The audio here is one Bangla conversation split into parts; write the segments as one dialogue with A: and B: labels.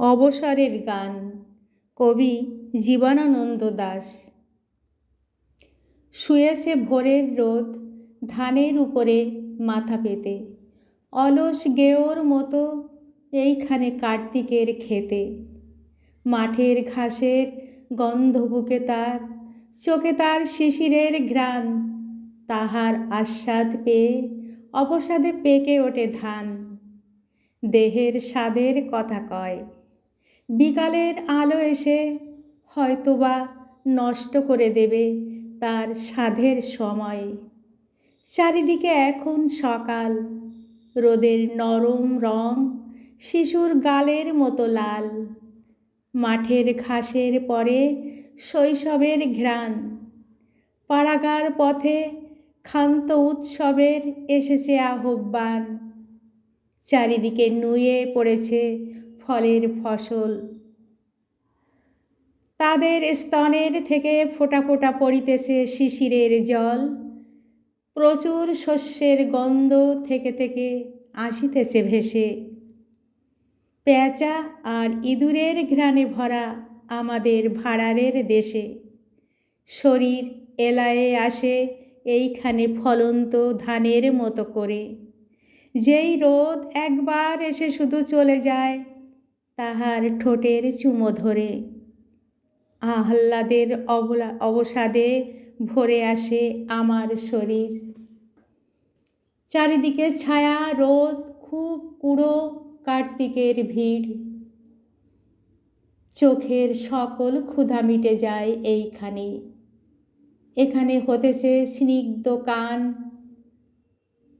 A: অবসরের গান। কবি জীবনানন্দ দাস। শুয়েছে ভোরের রোদ ধানের উপরে মাথা পেতে। অলস গেওর মতো এইখানে কার্তিকের খেতে। মাঠের ঘাসের গন্ধ বুকে তার, চোখে তার শিশিরের ঘ্রাণ। তাহার আস্বাদ পেয়ে অবসাদে পেকে ওঠে ধান। দেহের স্বাদের কথা কয়। বিকালের আলো এসে হয়তোবা নষ্ট করে দেবে তার সাধের সময়। চারিদিকে এখন সকাল, রোদের নরম রং, শিশুর গালের মতো লাল। মাঠের ঘাসের পরে শৈশবের ঘ্রাণ। পাড়াগার পথে ক্ষান্ত উৎসবের এসেছে আহ্বান। চারিদিকে নুয়ে পড়েছে ফলের ফসল। তাদের স্তনের থেকে ফোটা ফোটা পড়িতেছে শিশিরের জল। প্রচুর শস্যের গন্ধ থেকে থেকে আসিতেছে ভেসে। পেঁচা আর ইঁদুরের ঘ্রাণে ভরা আমাদের ভাড়ারের দেশে। শরীর এলায়ে আসে এইখানে ফলন্ত ধানের মতো করে। যেই রোদ একবার এসে শুধু চলে যায় তাহার ঠোঁটের চুমো ধরে। আহ্লাদের অবলা, অবসাদে ভরে আসে আমার শরীর। চারিদিকে ছায়া, রোদ, খুব কুড়ো কার্তিকের ভিড়। চোখের সকল ক্ষুধা মিটে যায় এইখানে। এখানে হতেছে স্নিগ্ধ কান।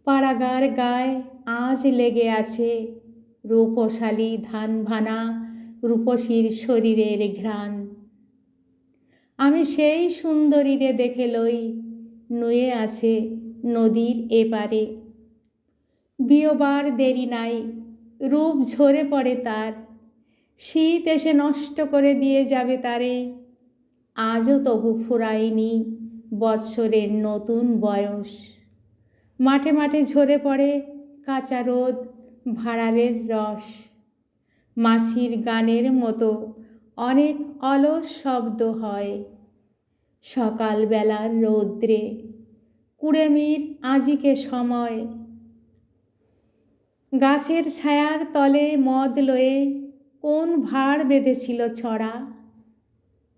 A: পাড়াগার গায়ে আজ লেগে আছে রূপশালী ধান ভানা রূপসীর শরীরের ঘ্রাণ। আমি সেই সুন্দরীরে দেখে লই, নুয়ে আছে নদীর এপারে। বিয়বার দেরি নাই, রূপ ঝরে পড়ে তার। শীত এসে নষ্ট করে দিয়ে যাবে তারে। আজও তবু ফুরায়নি বৎসরের নতুন বয়স। মাঠে মাঠে ঝরে পড়ে কাঁচা রোদ ভাড়ারের রস। মাসির গানের মতো অনেক অলস শব্দ হয়। সকালবেলার রৌদ্রে কুড়েমির আজিকে সময়। গাছের ছায়ার তলে মদ লয়ে কোন ভাড় বেঁধেছিল ছড়া?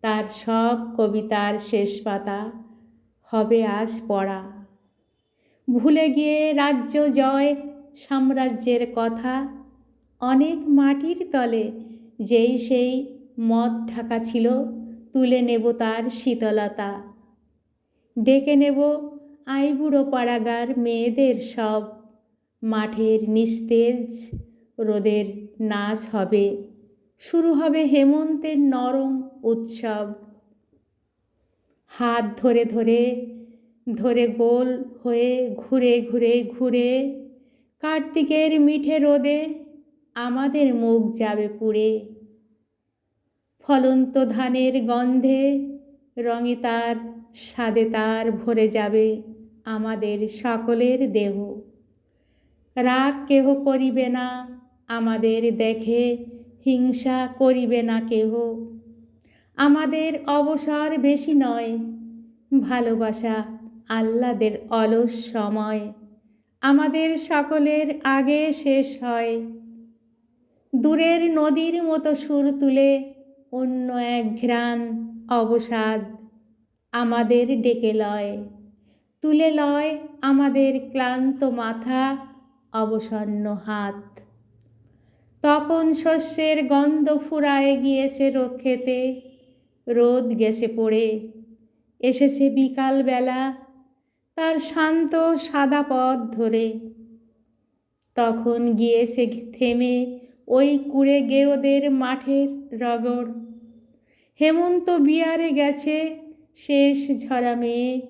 A: তার সব কবিতার শেষ পাতা হবে আজ পড়া। ভুলে গিয়ে রাজ্য জয় সাম্রাজ্যের কথা। অনেক মাটির তলে যেই সেই মদ ঢাকা ছিল, তুলে নেব তার শীতলতা। ডেকে নেব আইবুড়ো পাড়াগার মেয়েদের সব। মাঠের নিস্তেজ রোদের নাচ হবে। শুরু হবে হেমন্তের নরম উৎসব। হাত ধরে ধরে ধরে গোল হয়ে ঘুরে ঘুরে ঘুরে কার্তিকের মিঠে রোদে আমাদের মুখ যাবে পুড়ে। ফলন্ত ধানের গন্ধে রঙে তার স্বাদে তার ভরে যাবে আমাদের সকলের দেহ। রাগ কেহ করিবে না, আমাদের দেখে হিংসা করিবে না কেহ। আমাদের অবসর বেশি নয়, ভালোবাসা আহ্লাদের অলস সময়। আমাদের সকলের আগে শেষ হয়। দূরের নদীর মতো সুর তুলে অন্য এক ঘ্রাণ অবসাদ আমাদের ডেকে লয়। তুলে লয় আমাদের ক্লান্ত মাথা অবসন্ন হাত। তখন শস্যের গন্ধ ফুরায়ে গিয়েছে রক্ষেতে রোদ গেছে পড়ে। এসেছে বিকালবেলা তার শান্ত সাদা পথ ধরে। তখন গিয়ে সে থেমে ওই কুড়ে গেওদের মাঠের রগড়। হেমন্ত বিয়ারে গেছে শেষ ঝরা মেয়ে,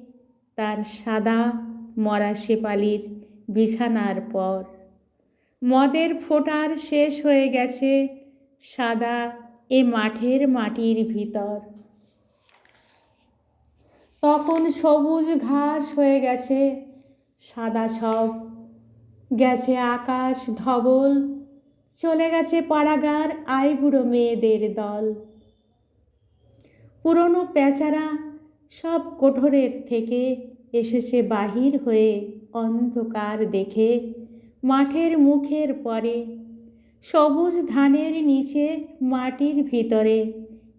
A: তার সাদা মরা শেপালির বিছানার পর। মদের ফোটার শেষ হয়ে গেছে সাদা এ মাঠের মাটির ভিতর। তখন সবুজ ঘাস হয়ে গেছে, সাদা সব। গেছে আকাশ ধবল, চলে গেছে পাড়াগার আইবুড়ো মেয়েদের দল। পুরনো পেঁচারা সব কোঠরের থেকে এসেছে বাহির হয়ে অন্ধকার দেখে, মাঠের মুখের পরে, সবুজ ধানের নিচে মাটির ভিতরে,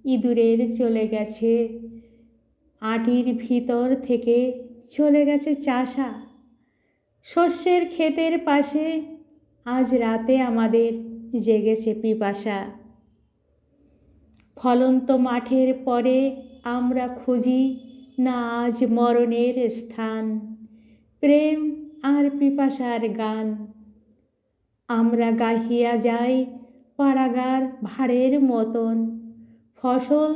A: ইঁদুরের চলে গেছে আটির ভিতর থেকে চলে গেছে চাষা। শস্যের ক্ষেতের পাশে আজ রাতে আমাদের জেগেছে পিপাসা। ফলন্ত মাঠের পরে আমরা খুঁজি না আজ মরণের স্থান, প্রেম আর পিপাসার গান। আমরা গাহিয়া যাই পাড়াগার ভাড়ের মতন, ফসল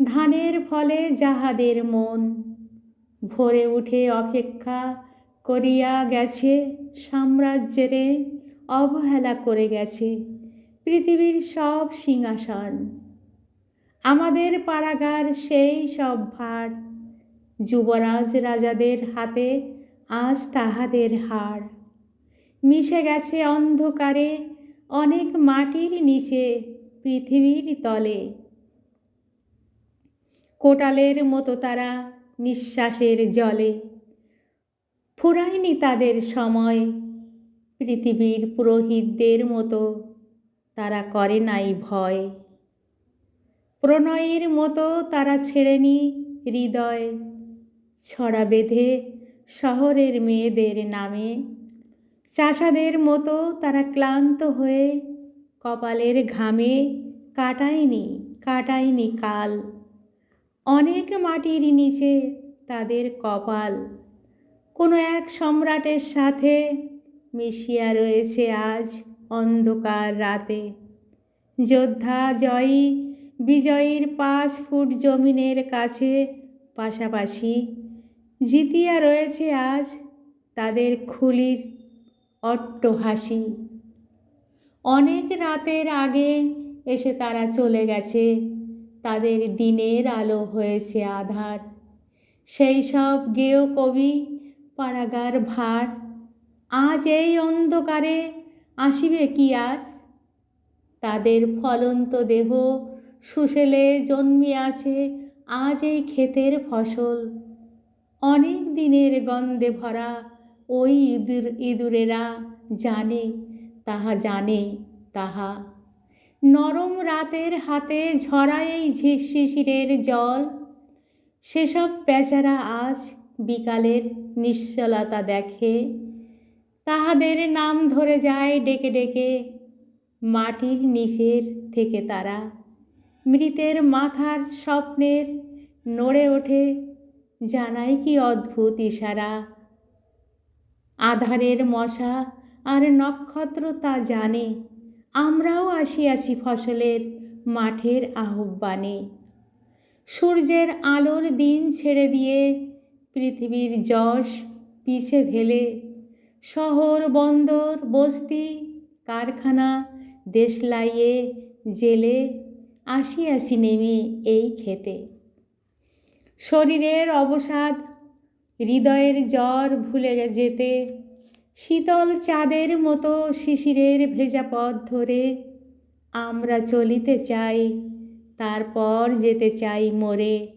A: ধানের ফলে যাহাদের মন। ভোরে উঠে অপেক্ষা করিয়া গেছে সাম্রাজ্যেরে, অবহেলা করে গেছে পৃথিবীর সব সিংহাসন। আমাদের পাড়াগার সেই সব ভার, যুবরাজ রাজাদের হাতে আজ তাহাদের হাড় মিশে গেছে অন্ধকারে অনেক মাটির নিচে পৃথিবীর তলে। কোটালের মতো তারা নিঃশ্বাসের জলে। ফুরায়নি তাদের সময়, পৃথিবীর পুরোহিতদের মতো তারা করে নাই ভয়। প্রণয়ের মতো তারা ছেড়েনি হৃদয়, ছড়া বেঁধে শহরের মেয়েদের নামে। চাষাদের মতো তারা ক্লান্ত হয়ে কপালের ঘামে কাটায়নি কাটায়নি কাল। অনেক মাটির নিচে তাদের কপাল। কোনো এক সম্রাটের সাথে মিশিয়া রয়েছে আজ অন্ধকার রাতে। যোদ্ধা জয়ী, বিজয়ীর পাঁচ ফুট জমিনের কাছে পাশাপাশি জিতিয়া রয়েছে আজ তাদের খুলির অট্টহাসি। অনেক রাতের আগে এসে তারা চলে গেছে তাদের দিনের আলো হয়েছে আধার। সেই সব গেয় কবি পাড়াগার ভার, আজ এই অন্ধকারে আসিবে কি আর? তাদের ফলন্ত দেহ সুশেলে জন্মিয়াছে আজ এই ক্ষেতের ফসল। অনেক দিনের গন্ধে ভরা ওই ইঁদুর ইঁদুরেরা জানে, তাহা জানে, তাহা নরম রাতের হাতে ঝরা এই শিশিরের জল। সেসব বেচারা আজ বিকালের নিশ্চলতা দেখে। তাহাদের নাম ধরে যায় ডেকে ডেকে মাটির নিচের থেকে তারা। মৃতের মাথার স্বপ্নের নড়ে ওঠে জানাই কি অদ্ভুত ইশারা। আধারের মশা আর নক্ষত্র তা জানে আমরাও আসি আসিয়াছি ফসলের মাঠের আহ্বানে। সূর্যের আলোর দিন ছেড়ে দিয়ে পৃথিবীর যশ পিছে ফেলে। শহর, বন্দর, বস্তি, কারখানা দেশলাইয়ে জেলে আসিয়াছি নেমে এই খেতে শরীরের অবসাদ, হৃদয়ের জ্বর ভুলে যেতে শীতল চাঁদের মতো শিশিরের ভেজা পথ ধরে আমরা চলিতে চাই, তারপর যেতে চাই মোরে।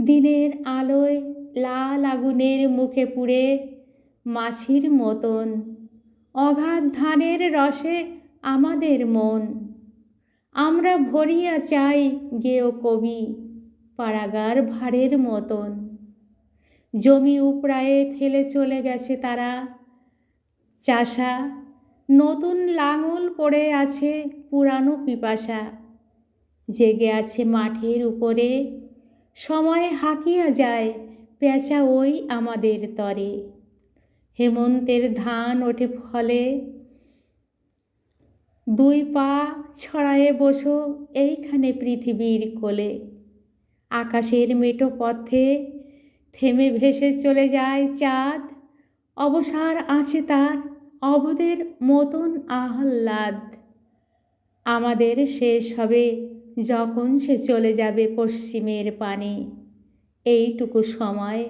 A: দিনের আলোয় লাল আগুনের মুখে পুড়ে মাছির মতন, অগাধ ধানের রসে আমাদের মন। আমরা ভরিয়া চাই গেও কবি পাড়াগার ভাড়ের মতন। জমি উপড়ায়ে ফেলে চলে গেছে তারা। চাষা, নতুন লাঙল পড়ে আছে পুরানো পিপাসা। জেগে আছে মাঠের উপরে। সময় হাঁকিয়া যায় পেঁচা ওই আমাদের তরে। হেমন্তের ধান ওঠে ফলে। দুই পা ছড়ায়ে বসো এইখানে পৃথিবীর কোলে। আকাশের মেটো পথে থেমে ভেসে চলে যায় চাঁদ। অবসার আছে তার অবদের মতন আহ্লাদ। আমাদের শেষ হবে যখন সে চলে যাবে পশ্চিমের পানে। এইটুকু সময়,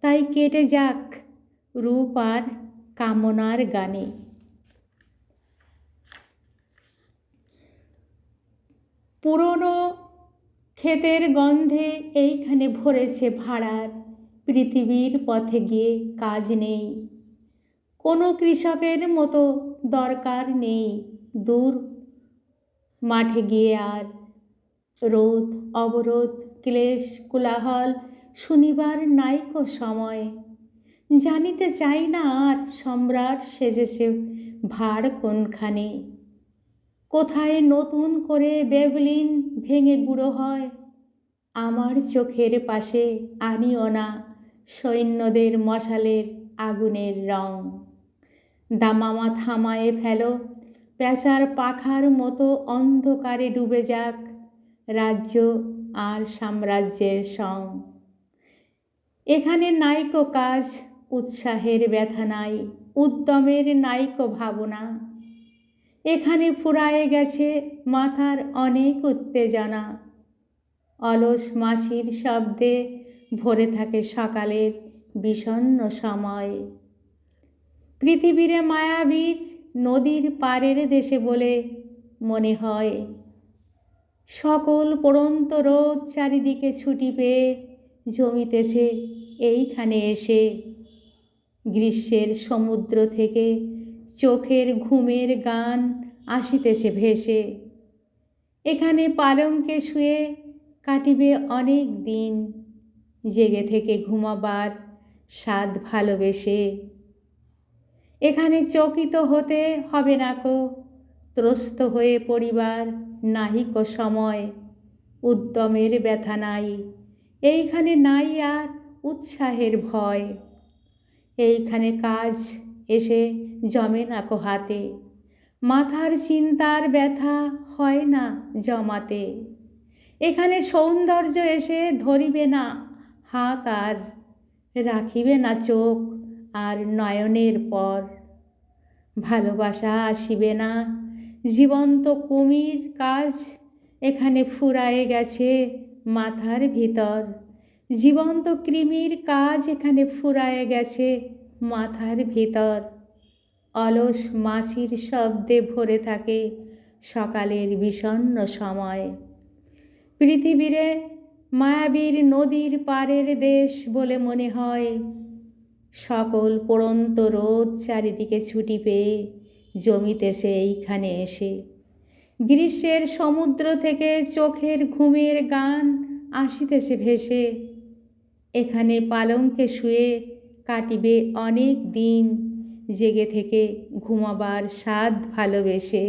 A: তাই কেটে যাক রূপ আর কামনার গানে। পুরনো ক্ষেতের গন্ধে এইখানে ভরেছে ভাড়ার। পৃথিবীর পথে গিয়ে কাজ নেই। কোনো কৃষকের মতো দরকার নেই দূর। মাঠে গিয়ে আর রোদ অবরোধ ক্লেশ, কোলাহল শুনিবার নাইকো সময়। জানিতে চাই না আর সম্রাট সেজেছে ভাড় কোনখানে। কোথায় নতুন করে বেবলিন ভেঙে গুঁড়ো হয়, আমার চোখের পাশে আনিও না। সৈন্যদের মশালের আগুনের রং। দামামা থামায়ে ফেলো, পেঁচার পাখার মতো অন্ধকারে ডুবে যাক রাজ্য আর সাম্রাজ্যের সং। এখানে নাইকো কাজ, উৎসাহের ব্যথা নাই, উদ্যমের নাইকো ভাবনা। এখানে ফুরায়ে গেছে মাথার অনেক উত্তেজনা। অলস মাছির শব্দে ভরে থাকে সকালের বিষণ্ন সময়। পৃথিবীরে মায়াবীর নদীর পারের দেশে বলে মনে হয়, সকল পড়ন্ত রোদ চারিদিকে ছুটি পেয়ে জমিতেছে এইখানে এসে। গ্রীষ্মের সমুদ্র থেকে চোখের ঘুমের গান আসিতেছে ভেসে। এখানে পালঙ্কে শুয়ে কাটিবে অনেক দিন। জেগে থেকে ঘুমাবার স্বাদ ভালোবেসে। এখানে চকিত হতে হবে না কো, ত্রস্ত হয়ে পরিবার নাহিক সময়, উদ্যমের ব্যথা নাই, এইখানে নাই আর উৎসাহের ভয়। এইখানে কাজ এসে জমে না কো হাতে, মাথার চিন্তার ব্যথা হয় না জমাতে। এখানে সৌন্দর্য এসে ধরিবে না হাত আর রাখিবে না চোখ আর নয়নের পর। ভালোবাসা আসিবে না। জীবন্ত কুমির কাজ এখানে ফুরায়ে গেছে মাথার ভিতর। জীবন্ত কৃমির কাজ এখানে ফুরায়ে গেছে মাথার ভিতর। অলস মাছির শব্দে ভরে থাকে সকালের বিষণ্ন সময়। পৃথিবীরে মায়াবীর নদীর পারের দেশ বলে মনে হয়। সকল পড়ন্ত রোদ চারিদিকে ছুটি পেয়ে জমিতেছে এইখানে এসে গ্রীষ্মের সমুদ্র থেকে চোখের ঘুমের গান আসিতেছে ভেসে। এখানে পালঙ্কে শুয়ে কাটিবে অনেক দিন, জেগে থেকে ঘুমাবার স্বাদ ভালোবেসে।